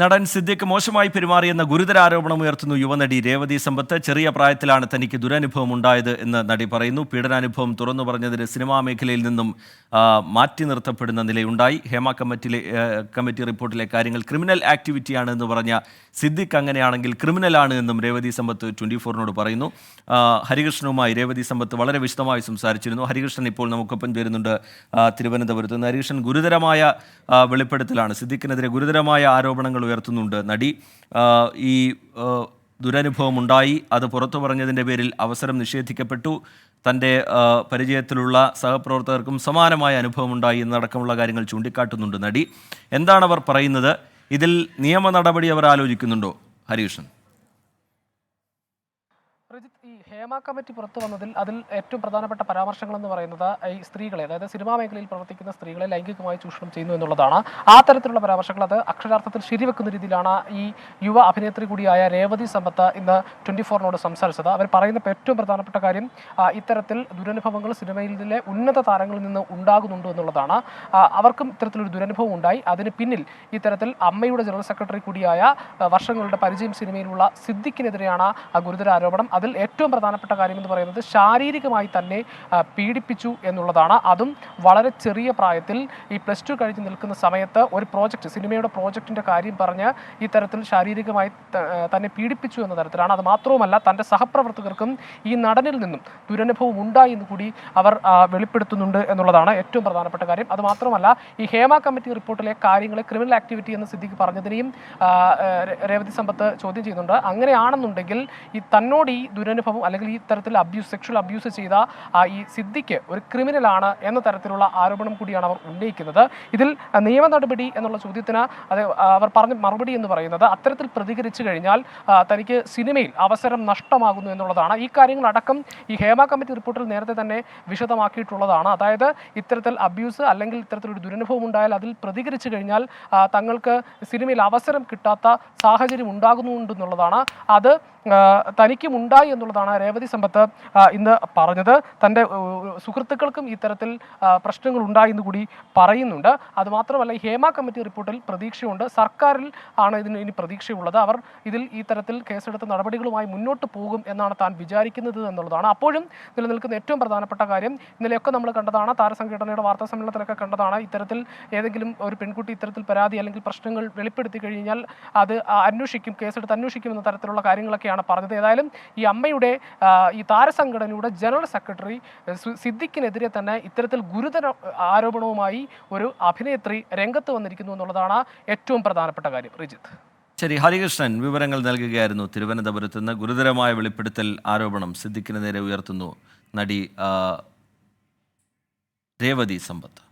നടൻ സിദ്ദിഖ് മോശമായി പെരുമാറിയെന്ന ഗുരുതര ആരോപണം ഉയർത്തുന്നു യുവനടി രേവതി സമ്പത്ത്. ചെറിയ പ്രായത്തിലാണ് തനിക്ക് ദുരനുഭവം ഉണ്ടായത് എന്ന് നടി പറയുന്നു. പീഡനാനുഭവം തുറന്നു പറഞ്ഞതിന് സിനിമാ മേഖലയിൽ നിന്നും മാറ്റി നിർത്തപ്പെടുന്ന നിലയുണ്ടായി. ഹേമ കമ്മിറ്റിയിലെ കമ്മിറ്റി റിപ്പോർട്ടിലെ കാര്യങ്ങൾ ക്രിമിനൽ ആക്ടിവിറ്റിയാണ് എന്ന് പറഞ്ഞ സിദ്ദിഖ് അങ്ങനെയാണെങ്കിൽ ക്രിമിനലാണ് എന്നും രേവതി സമ്പത്ത് ട്വന്റി ഫോറിനോട് പറയുന്നു. ഹരികൃഷ്ണനുമായി രേവതി സമ്പത്ത് വളരെ വിശദമായി സംസാരിച്ചിരുന്നു. ഹരികൃഷ്ണൻ ഇപ്പോൾ നമുക്കൊപ്പം ചേരുന്നുണ്ട് തിരുവനന്തപുരത്ത് നിന്ന്. ഹരികൃഷ്ണൻ ഗുരുതരമായ വെളിപ്പെടുത്തലാണ്. സിദ്ദിഖിനെതിരെ ഗുരുതരമായ ആരോപണങ്ങൾ ഉയർത്തുന്നുണ്ട്. നടി ഈ ദുരനുഭവം ഉണ്ടായി അത് പുറത്തു പറഞ്ഞതിന്റെ പേരിൽ അവസരം നിഷേധിക്കപ്പെട്ടു. തന്റെ പരിചയത്തിലുള്ള സഹപ്രവർത്തകർക്കും സമാനമായ അനുഭവം ഉണ്ടായി എന്നടക്കമുള്ള കാര്യങ്ങൾ ചൂണ്ടിക്കാട്ടുന്നുണ്ട് നടി. എന്താണ് അവർ പറയുന്നത്? ഇതിൽ നിയമ നടപടി അവർ ആലോചിക്കുന്നുണ്ടോ? ഹരികൃഷ്ണൻ റിജിത്ത് ഈ ഹേമ കമ്മിറ്റി പുറത്തു വന്നതിൽ അതിൽ ഏറ്റവും പ്രധാനപ്പെട്ട പരാമർശങ്ങൾ എന്ന് പറയുന്നത് ഈ സ്ത്രീകളെ അതായത് സിനിമാ മേഖലയിൽ പ്രവർത്തിക്കുന്ന സ്ത്രീകളെ ലൈംഗികമായി ചൂഷണം ചെയ്യുന്നു എന്നുള്ളതാണ്. ആ തരത്തിലുള്ള പരാമർശങ്ങൾ അത് അക്ഷരാർത്ഥത്തിൽ ശരിവെക്കുന്ന രീതിയിലാണ് ഈ യുവ അഭിനേത്രി കൂടിയായ രേവതി സമ്പത്ത് ഇന്ന് ട്വന്റി ഫോറിനോട് സംസാരിച്ചത്. അവർ പറയുന്ന ഏറ്റവും പ്രധാനപ്പെട്ട കാര്യം ഇത്തരത്തിൽ ദുരനുഭവങ്ങൾ സിനിമയിലെ ഉന്നത താരങ്ങളിൽ നിന്ന് ഉണ്ടാകുന്നുണ്ട് എന്നുള്ളതാണ്. അവർക്കും ഇത്തരത്തിലൊരു ദുരനുഭവം ഉണ്ടായി. അതിന് പിന്നിൽ ഇത്തരത്തിൽ അമ്മയുടെ ജനറൽ സെക്രട്ടറി കൂടിയായ വർഷങ്ങളുടെ പരിചയം സിനിമയിലുള്ള സിദ്ദിഖിനെതിരെയാണ് ഗുരുതര ആരോപണം. അതിൽ ഏറ്റവും പ്രധാനപ്പെട്ട കാര്യം എന്ന് പറയുന്നത് ശാരീരികമായി തന്നെ പീഡിപ്പിച്ചു എന്നുള്ളതാണ്. അതും വളരെ ചെറിയ പ്രായത്തിൽ ഈ പ്ലസ് ടു കഴിഞ്ഞ് നിൽക്കുന്ന സമയത്ത് ഒരു പ്രോജക്റ്റ് സിനിമയുടെ പ്രോജക്റ്റിന്റെ കാര്യം പറഞ്ഞ് തരത്തിൽ ശാരീരികമായി തന്നെ പീഡിപ്പിച്ചു എന്ന തരത്തിലാണ്. അത് മാത്രവുമല്ല തന്റെ സഹപ്രവർത്തകർക്കും ഈ നടനിൽ നിന്നും ദുരനുഭവം ഉണ്ടായി എന്ന് കൂടി അവർ വെളിപ്പെടുത്തുന്നുണ്ട് എന്നുള്ളതാണ് ഏറ്റവും പ്രധാനപ്പെട്ട കാര്യം. അത് മാത്രമല്ല ഈ ഹേമ കമ്മിറ്റി റിപ്പോർട്ടിലെ കാര്യങ്ങളെ ക്രിമിനൽ ആക്ടിവിറ്റി എന്ന് സിദ്ദിഖ് പറഞ്ഞതിനെയും രേവതി സമ്പത്ത് ചോദ്യം ചെയ്യുന്നുണ്ട്. അങ്ങനെയാണെന്നുണ്ടെങ്കിൽ ഈ തന്നോട് ഈ ദുരനുഭവം അല്ലെങ്കിൽ ഈ തരത്തിൽ അബ്യൂസ് സെക്ഷൽ അബ്യൂസ് ചെയ്ത ഈ സിദ്ദിഖ് ഒരു ക്രിമിനലാണ് എന്ന തരത്തിലുള്ള ആരോപണം കൂടിയാണ് അവർ ഉന്നയിക്കുന്നത്. ഇതിൽ നിയമ നടപടി എന്നുള്ള ചോദ്യത്തിന് അത് അവർ പറഞ്ഞ മറുപടി എന്ന് പറയുന്നത് അത്തരത്തിൽ പ്രതികരിച്ചു കഴിഞ്ഞാൽ തനിക്ക് സിനിമയിൽ അവസരം നഷ്ടമാകുന്നു എന്നുള്ളതാണ്. ഈ കാര്യങ്ങളടക്കം ഈ ഹേമ കമ്മിറ്റി റിപ്പോർട്ടിൽ നേരത്തെ തന്നെ വിശദമാക്കിയിട്ടുള്ളതാണ്. അതായത് ഇത്തരത്തിൽ അബ്യൂസ് അല്ലെങ്കിൽ ഇത്തരത്തിലൊരു ദുരനുഭവം ഉണ്ടായാൽ അതിൽ പ്രതികരിച്ചു കഴിഞ്ഞാൽ തങ്ങൾക്ക് സിനിമയിൽ അവസരം കിട്ടാത്ത സാഹചര്യം ഉണ്ടാകുന്നുണ്ടെന്നുള്ളതാണ് അത് ആ, തനിക്കും ഉണ്ടായി എന്നുള്ളതാണ് രേവതി സമ്പത്ത് ഇന്ന് പറഞ്ഞത്. തന്റെ സുഹൃത്തുക്കൾക്കും ഇത്തരത്തിൽ പ്രശ്നങ്ങൾ ഉണ്ടായി എന്ന് കൂടി പറയുന്നുണ്ട്. അതുമാത്രമല്ല ഹേമ കമ്മിറ്റി റിപ്പോർട്ടിൽ പ്രതീക്ഷയുണ്ട്. സർക്കാരിൽ ആണ് ഇതിന് ഇനി പ്രതീക്ഷയുള്ളത്. അവർ ഇതിൽ ഈ തരത്തിൽ കേസെടുത്ത നടപടികളുമായി മുന്നോട്ട് പോകും എന്നാണ് താൻ വിചാരിക്കുന്നത് എന്നുള്ളതാണ്. അപ്പോഴും നിലനിൽക്കുന്ന ഏറ്റവും പ്രധാനപ്പെട്ട കാര്യം ഇന്നലെയൊക്കെ നമ്മൾ കണ്ടതാണ് താരസംഘടനയുടെ വാർത്താ സമ്മേളനത്തിലൊക്കെ കണ്ടതാണ് ഇത്തരത്തിൽ ഏതെങ്കിലും ഒരു പെൺകുട്ടി ഇത്തരത്തിൽ പരാതി അല്ലെങ്കിൽ പ്രശ്നങ്ങൾ വെളിപ്പെടുത്തി കഴിഞ്ഞാൽ അത് അന്വേഷിക്കും കേസെടുത്ത് അന്വേഷിക്കും എന്ന തരത്തിലുള്ള കാര്യങ്ങളൊക്കെയാണ് പറഞ്ഞത്. ഏതായാലും ഈ അമ്മയുടെ ഈ താരസംഘടനയുടെ ജനറൽ സെക്രട്ടറി സിദ്ദിഖിനെതിരെ തന്നെ ഇത്തരത്തിൽ ഗുരുതര ആരോപണവുമായി ഒരു അഭിനേത്രി രംഗത്ത് വന്നിരിക്കുന്നു എന്നുള്ളതാണ് ഏറ്റവും പ്രധാനപ്പെട്ട കാര്യം. റിജിത്ത്. ശരി ഹരികൃഷ്ണൻ വിവരങ്ങൾ നൽകുകയായിരുന്നു. തിരുവനന്തപുരത്ത് നിന്ന് ഗുരുതരമായ വെളിപ്പെടുത്തൽ ആരോപണം സിദ്ദിഖിന് നേരെ ഉയർത്തുന്നു നടി രേവതി സമ്പത്ത്.